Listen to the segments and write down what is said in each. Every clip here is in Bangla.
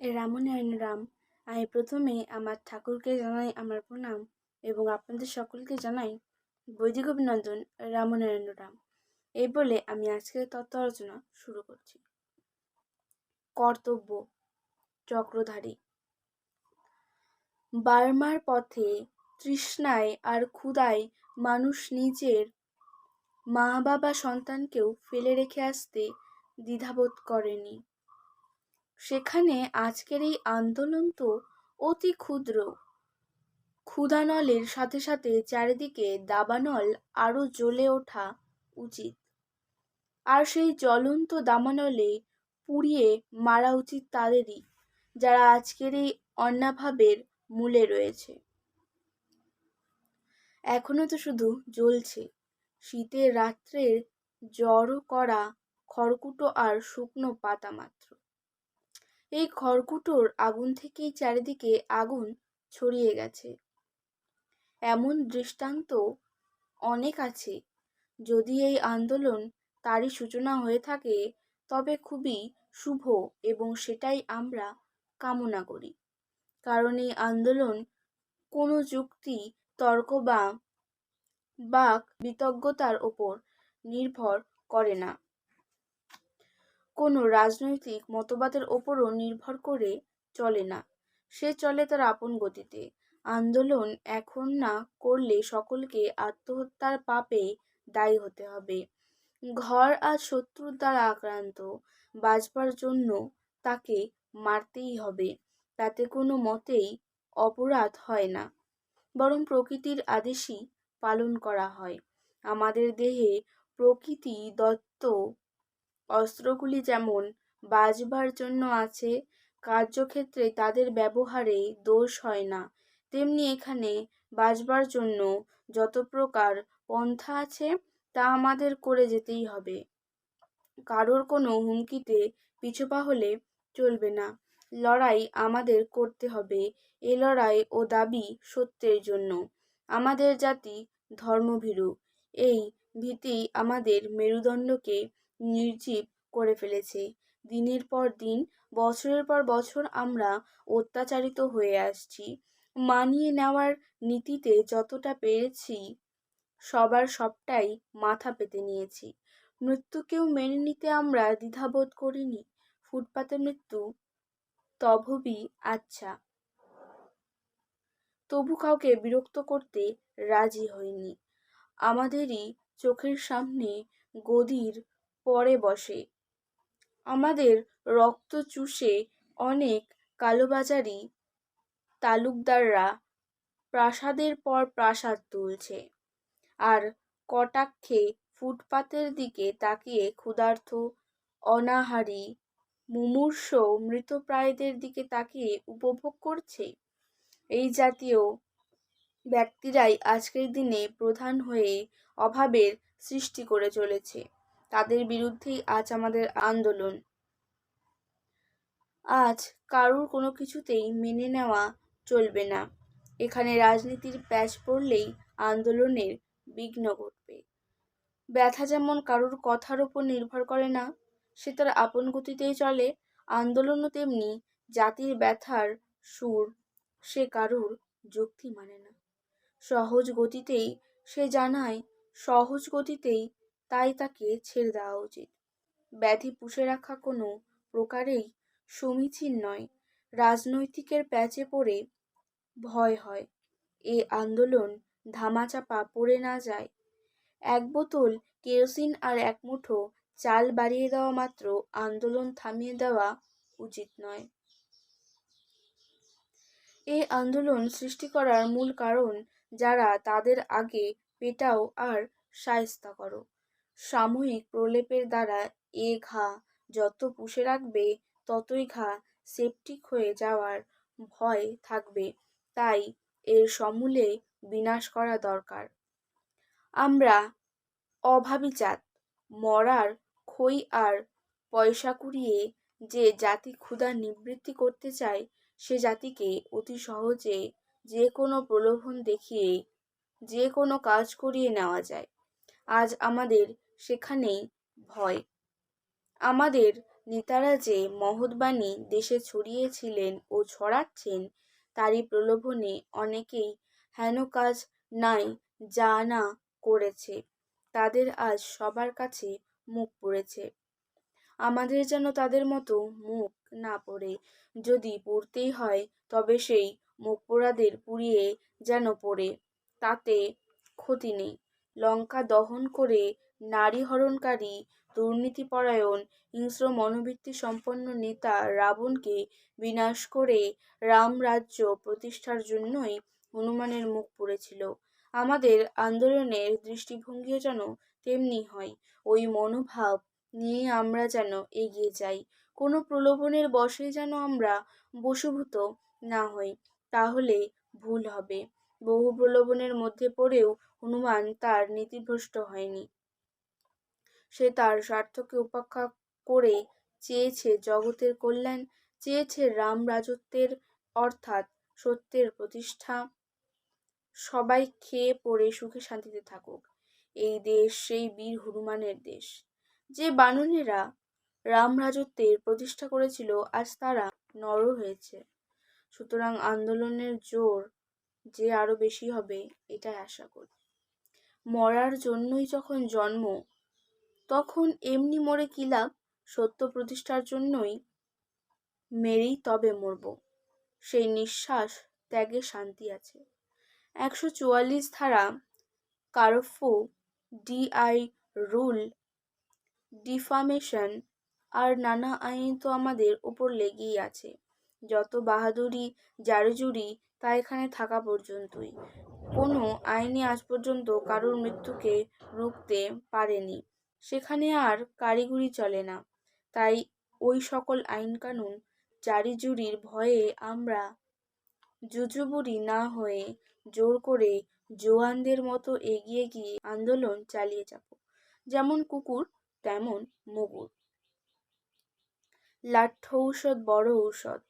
রামনারায়ণ রাম আমি প্রথমে আমার ঠাকুরকে জানাই আমার প্রণাম এবং আপনাদের সকলকে জানাই বৈদিক অভিনন্দন রামনারায়ণ রাম। এই বলে আমি আজকের তত্ত্ব আলোচনা শুরু করছি। কর্তব্য, চক্রধারী। বার্মার পথে তৃষ্ণায় আর ক্ষুধায় মানুষ নিজের মা বাবা সন্তানকেও ফেলে রেখে আসতে দ্বিধাবোধ করেনি। সেখানে আজকের এই আন্দোলন তো অতি ক্ষুদ্র। ক্ষুধানলের সাথে সাথে চারিদিকে দাবানল আরও জ্বলে ওঠা উচিত। আর সেই জ্বলন্ত দাবানলে পুড়িয়ে মারা উচিত তাদেরই, যারা আজকের এই অন্যাভাবের মূলে রয়েছে। এখনও তো শুধু জ্বলছে। শীতের রাত্রের জড়ো করা খড়কুটো আর শুকনো পাতা মাত্র। এই খড়কুটোর আগুন থেকেই চারিদিকে আগুন ছড়িয়ে গেছে। এমন দৃষ্টান্ত অনেক আছে। যদি এই আন্দোলন তারই সূচনা হয়ে থাকে, তবে খুবই শুভ এবং সেটাই আমরা কামনা করি। কারণ এই আন্দোলন কোনো যুক্তি, তর্ক বা বাক বিতজ্ঞতার ওপর নির্ভর করে না। কোনো রাজনৈতিক মতবাদের ওপরও নির্ভর করে চলে না। সে চলে তার আপন গতিতে। আন্দোলন এখন না করলে সকলকে আত্মহত্যার পাপে দায়ী হতে হবে। ঘর আজ শত্রুর দ্বারা আক্রান্ত, বাঁচবার জন্য তাকে মারতেই হবে। তাতে কোনো মতেই অপরাধ হয় না। বরং প্রকৃতির আদেশই পালন করা হয়। আমাদের দেহে প্রকৃতি দত্ত অস্ত্রগুলি যেমন বাজবার জন্য আছে, কার্যক্ষেত্রে তাদের ব্যবহারে দোষ হয় না। তেমনি এখানে বাজবার জন্য যত প্রকার পন্থা আছে, তা আমাদের করে যেতেই হবে। কারোর কোনো হুমকিতে পিছুপা হলে চলবে না। লড়াই আমাদের করতে হবে। এ লড়াই ও দাবি সত্যের জন্য। আমাদের জাতি ধর্মভীরু। এই ভীতি আমাদের মেরুদণ্ডকে নির্জীব করে ফেলেছে। দিনের পর দিন, বছরের পর বছর আমরা অত্যাচারিত হয়ে আসছি। মানিয়ে নেওয়ার নীতিতে যতটা পেরেছি, সবার সবটাই মাথা পেতে নিয়েছি। মৃত্যুকেও মেনে নিতে আমরা দ্বিধাবোধ করিনি। ফুটপাতে মৃত্যু, তভবি আচ্ছা। তবু কাউকে বিরক্ত করতে রাজি হইনি। আমাদেরই চোখের সামনে গদির পরে বসে। আমাদের রক্ত চুষে অনেক কালোবাজারি তালুকদাররা প্রাসাদের পর প্রাসাদ তুলছে আর কটাক্ষে ফুটপাতের দিকে তাকিয়ে ক্ষুধার্ত, অনাহারী, মুমূর্ষ মৃতপ্রায়দের দিকে তাকিয়ে উপভোগ করছে। এই জাতীয় ব্যক্তিরাই আজকের দিনে প্রধান হয়ে অভাবের সৃষ্টি করে চলেছে। তাদের বিরুদ্ধেই আজ আমাদের আন্দোলন। আজ কারুর কোনো কিছুতেই মেনে নেওয়া চলবে না। এখানে রাজনীতির প্যাচ পড়লেই আন্দোলনের বিঘ্ন ঘটবে। ব্যথা যেমন কারুর কথার ওপর নির্ভর করে না, সে তার আপন গতিতেই চলে। আন্দোলনও তেমনি জাতির ব্যথার সুর, সে কারুর যুক্তি মানে না। সহজ গতিতেই সে জানায়, সহজ গতিতেই তাই তাকে ছেড়ে দেওয়া উচিত। ব্যাধি পুষে রাখা কোনো প্রকারেই সমীচীন নয়। রাজনৈতিকের প্যাচে পড়ে ভয় হয়। এ আন্দোলন ধামাচাপা পড়ে না যায়। এক বোতল কেরোসিন আর এক মুঠো চাল বাড়িয়ে দেওয়া মাত্র আন্দোলন থামিয়ে দেওয়া উচিত নয়। এই আন্দোলন সৃষ্টি করার মূল কারণ যারা তাদের আগে পেটাও আর সায়স্তা করো। সাময়িক প্রলেপের দ্বারা এ ঘা যত পুষে রাখবে, ততই ঘা সেপটিক হয়ে যাওয়ার ভয় থাকবে। তাই এর সমূলে বিনাশ করা দরকার। আমরা অভাবিচাত মরার খই আর পয়সা কুড়িয়ে যে জাতি ক্ষুধা নিবৃত্তি করতে চায়, সে জাতিকে অতি সহজে যে কোনো প্রলোভন দেখিয়ে, যে কোনো কাজ করিয়ে নেওয়া যায়। আজ আমাদের সেখানেই ভয়। আমাদের নেতারা যে মহৎবাণী দেশে ছড়িয়েছিলেন ও ছড়াচ্ছেন, তারই প্রলোভনে অনেকেই হেন কাজ নাই যা না করেছে। তাদের আজ সবার কাছে মুখ পড়েছে। আমাদের যেন তাদের মতো মুখ না পড়ে। যদি পড়তেই হয়, তবে সেই মুখ পোড়াদের পুড়িয়ে যেন পড়ে, তাতে ক্ষতি নেই। লঙ্কা দহন করে নারী হরণকারী, দুর্নীতিপরায়ণ, হিংস্র মনোবৃত্তি সম্পন্ন নেতা রাবণকে বিনাশ করে রাম রাজ্য প্রতিষ্ঠার জন্যই হনুমানের মুখ পড়েছিল। আমাদের আন্দোলনের দৃষ্টিভঙ্গিও যেন তেমনি হয়, ওই মনোভাব নিয়ে আমরা যেন এগিয়ে যাই। কোনো প্রলোভনের বশে যেন আমরা বশীভূত না হই, তাহলে ভুল হবে। বহু প্রলোভনের মধ্যে পড়েও হনুমান তার নীতিভ্রষ্ট হয়নি। সে তার স্বার্থকে উপেক্ষা করে চেয়েছে জগতের কল্যাণ, চেয়েছে রাম রাজত্বের অর্থাৎ সত্যের প্রতিষ্ঠা। সবাই খেয়ে পড়ে সুখে শান্তিতে থাকুক। এই দেশ সেই বীর হনুমানের দেশ। যে বাননেরা রাম রাজত্বের প্রতিষ্ঠা করেছিল, আজ তারা নর হয়েছে। সুতরাং আন্দোলনের জোর যে আরও বেশি হবে, এটাই আশা করি। মরার জন্যই যখন জন্ম তখন এমনি মরে কি লাভ? সত্য প্রতিষ্ঠার জন্যই মেরেই তবে মরব। সেই নিঃশ্বাস ত্যাগে শান্তি আছে। একশো চুয়াল্লিশ ধারা কারফু, ডিআই রুল, ডিফামেশন আর নানা আইন তো আমাদের ওপর লেগেই আছে। যত বাহাদুরি, জারজুরি তা এখানে থাকা পর্যন্তই। কোনো আইনই আজ পর্যন্ত কারোর মৃত্যুকে রুখতে পারেনি। সেখানে আর কারিগরি চলে না। তাই ওই সকল আইন কানুন জারিজুরির ভয়ে আমরা জুজুবুরি না হয়ে জোর করে জোয়ানদের মতো এগিয়ে গিয়ে আন্দোলন চালিয়ে যাব। যেমন কুকুর, তেমন মুগুর। লাঠ্য ঔষধ বড় ঔষধ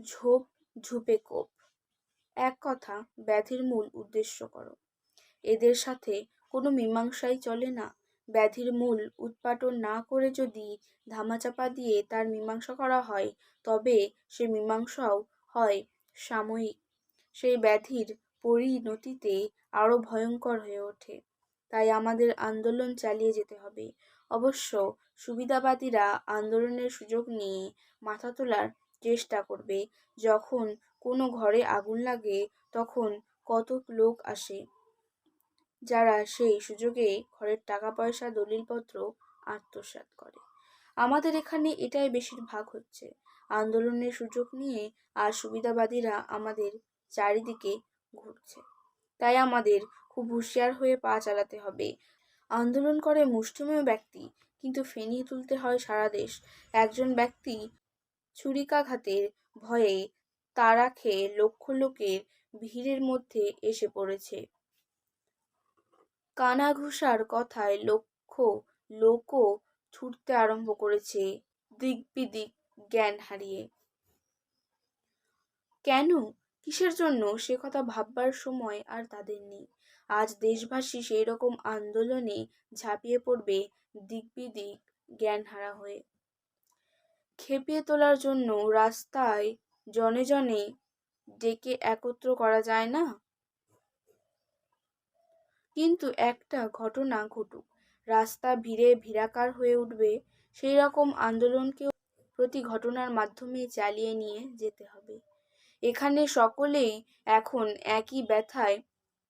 ঝোপ, ঝুপে কোপ। এক কথা, ব্যাধির মূল উদ্দেশ্য করো। এদের সাথে কোনো মীমাংসাই চলে না। ব্যাধির মূল উৎপাটন না করে যদি ধামাচাপা দিয়ে তার মীমাংসা করা হয়, তবে সে মীমাংসাও হয় সাময়িক। সেই ব্যাধির পরিণতিতে আরও ভয়ঙ্কর হয়ে ওঠে। তাই আমাদের আন্দোলন চালিয়ে যেতে হবে। অবশ্য সুবিধাবাদীরা আন্দোলনের সুযোগ নিয়ে মাথা তোলার চেষ্টা করবে। যখন কোনো ঘরে আগুন লাগে, তখন কত লোক আসে। যারা সেই সুযোগে ঘরের টাকা পয়সা দলিলপত্র আত্মসাৎ করে। আমাদের এখানে এটাই বেশিরভাগ হচ্ছে। আন্দোলনের সুযোগ নিয়ে আর সুবিধাবাদীরা আমাদের চারিদিকে ঘুরছে। তাই আমাদের খুব হুঁশিয়ার হয়ে পা চালাতে হবে। আন্দোলন করে মুষ্টিমেয় ব্যক্তি, কিন্তু ফেনিয়ে তুলতে হয় সারা দেশ। একজন ব্যক্তি ছুরিকাঘাতের ভয়ে তারা খেয়ে লক্ষ লোকের ভিড়ের মধ্যে এসে পড়েছে। কানাঘুষার কথায় লক্ষ লোকও ছুটতে আরম্ভ করেছে দিক বিদিক জ্ঞান হারিয়ে। কেন? কিসের জন্য? সে কথা ভাববার সময় আর তাদের নেই। আজ দেশবাসী সেই রকম আন্দোলনে ঝাঁপিয়ে পড়বে দিক বিদিক জ্ঞান হারা হয়ে। খেপিয়ে তোলার জন্য রাস্তায় জনে জনে ডেকে একত্র করা যায় না? কিন্তু একটা ঘটনা ঘটুক। রাস্তা ভিড়ে ভিড়াকার হয়ে উঠবে সেই রকম আন্দোলনকেও প্রতি ঘটনার মাধ্যমে চালিয়ে নিয়ে যেতে হবে। এখানে সকলেই এখন একই ব্যথায়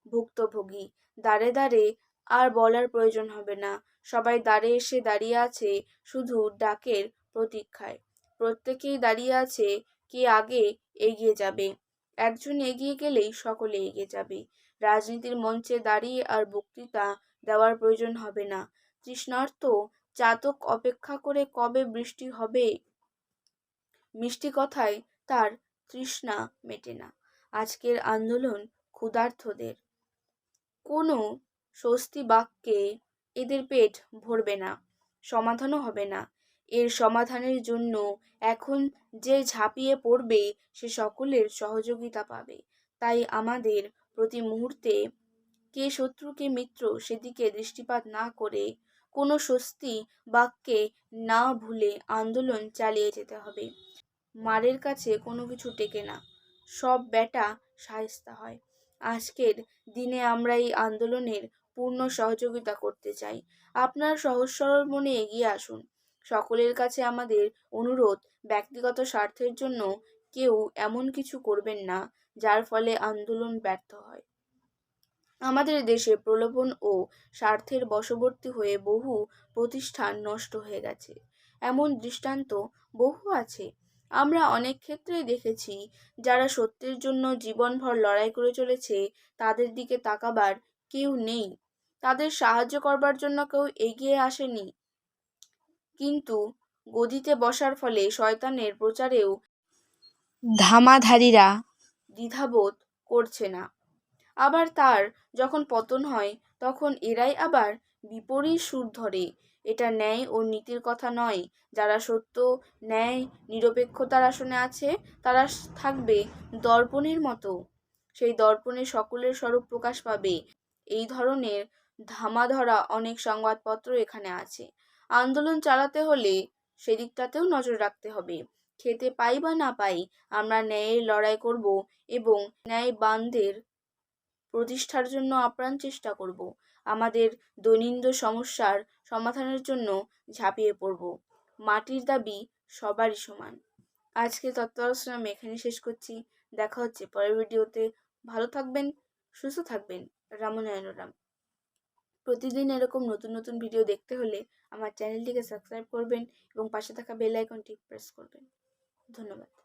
ভুক্তভোগী। দাঁড়ে দাঁড়ে আর বলার প্রয়োজন হবে না। সবাই দাঁড়ে এসে দাঁড়িয়ে আছে শুধু ডাকের প্রতীক্ষায়। প্রত্যেকেই দাঁড়িয়ে আছে কে আগে এগিয়ে যাবে। একজন এগিয়ে গেলেই সকলে এগিয়ে যাবে। রাজনীতির মঞ্চে দাঁড়িয়ে আর বক্তৃতা দেওয়ার প্রয়োজন হবে না। তৃষ্ণার্ত চাতক অপেক্ষা করে কবে বৃষ্টি হবে? মিষ্টি কথায় তার তৃষ্ণা মেটে না। আজকের আন্দোলন ক্ষুধার্থদের কোনো স্বস্তি বাক্যে এদের পেট ভরবে না, সমাধানও হবে না। এর সমাধানের জন্য এখন যে ঝাঁপিয়ে পড়বে সে সকলের সহযোগিতা পাবে। তাই আমাদের প্রতি মুহূর্তে কে শত্রু, কে মিত্র সেদিকে দৃষ্টিপাত না করে কোনো স্বস্তি বাক্যে না ভুলে আন্দোলন চালিয়ে যেতে হবে। মারের কাছে কোনো কিছু টেকে না, সব ব্যাটা সায়স্তা হয়। আজকের দিনে আমরা এই আন্দোলনের পূর্ণ সহযোগিতা করতে চাই। আপনার সহজ সরল মনে এগিয়ে আসুন। সকলের কাছে আমাদের অনুরোধ, ব্যক্তিগত স্বার্থের জন্য কেউ এমন কিছু করবেন না যার ফলে আন্দোলন ব্যর্থ হয়। আমাদের দেশে প্রলোভন ও স্বার্থের বশবর্তী হয়ে বহু প্রতিষ্ঠান নষ্ট হয়ে গেছে। এমন দৃষ্টান্ত বহু আছে। আমরা অনেক ক্ষেত্রেই দেখেছি, যারা সত্যের জন্য জীবনভর লড়াই করে চলেছে, তাদের দিকে তাকাবার কেউ নেই। তাদের সাহায্য করবার জন্য কেউ এগিয়ে আসেনি। কিন্তু গদিতে বসার ফলে শয়তানের প্রচারেও ধামাধারীরা দ্বিধাবোধ করছে না। আবার তার যখন পতন হয়, তখন এরাই আবার বিপরীত সুর ধরে। এটা ন্যায় ও নীতির কথা নয়। যারা সত্য, ন্যায় নিরপেক্ষতার আসনে আছে, তারা থাকবে দর্পণের মতো। সেই দর্পণে সকলের স্বরূপ প্রকাশ পাবে। এই ধরনের ধামাধরা অনেক সংবাদপত্র এখানে আছে। আন্দোলন চালাতে হলে সেদিকটাতেও নজর রাখতে হবে। খেতে পাই বা না পাই, আমরা ন্যায়ের লড়াই করব এবং ন্যায় বান্ধের প্রতিষ্ঠার জন্য আপ্রাণ চেষ্টা করব। আমাদের দৈনন্দিন সমস্যার সমাধানের জন্য ঝাঁপিয়ে পড়ব। মাটির দাবি সবারই সমান। আজকে তত্ত্বালোচনা আমি এখানে শেষ করছি। দেখা হচ্ছে পরের ভিডিওতে। ভালো থাকবেন, সুস্থ থাকবেন। রামনায়নরাম প্রতিদিন এরকম নতুন নতুন ভিডিও দেখতে হলে আমার চ্যানেলটিকে সাবস্ক্রাইব করবেন এবং পাশে থাকা বেল আইকনটি প্রেস করবেন। ধন্যবাদ।